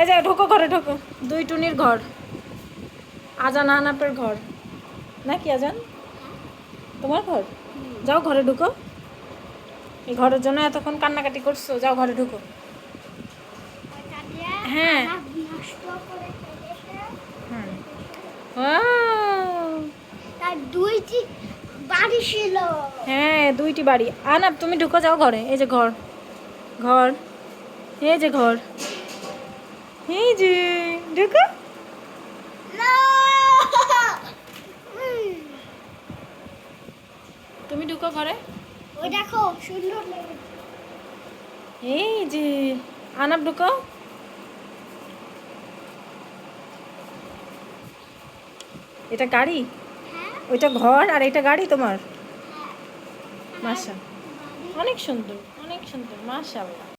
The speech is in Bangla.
এই যে ঢোকো ঘরে ঢোকো। দুই টুনির ঘর। আজান আনাপের ঘর। নাকি আজান? তোমার ঘর? যাও ঘরে ঢুকো। এই ঘরের জন্য এতক্ষণ কান্নাকাটি করছ যাও ঘরে ঢুকো। হ্যাঁ। তার দুইটি বাড়ি ছিল। হ্যাঁ দুইটি বাড়ি। আনাপ তুমি ঢুকো যাও ঘরে। এই যে ঘর। ঘর। এই যে ঘর। এই যে ঢুকো তুমি ঢুকো ঘরে ওই দেখো সুন্দর। এই যে আনাপ ঢুকো এটা গাড়ি ওইটা ঘর আর এটা গাড়ি তোমার বাড়ি অনেক সুন্দর অনেক সুন্দর মাশাআল্লাহ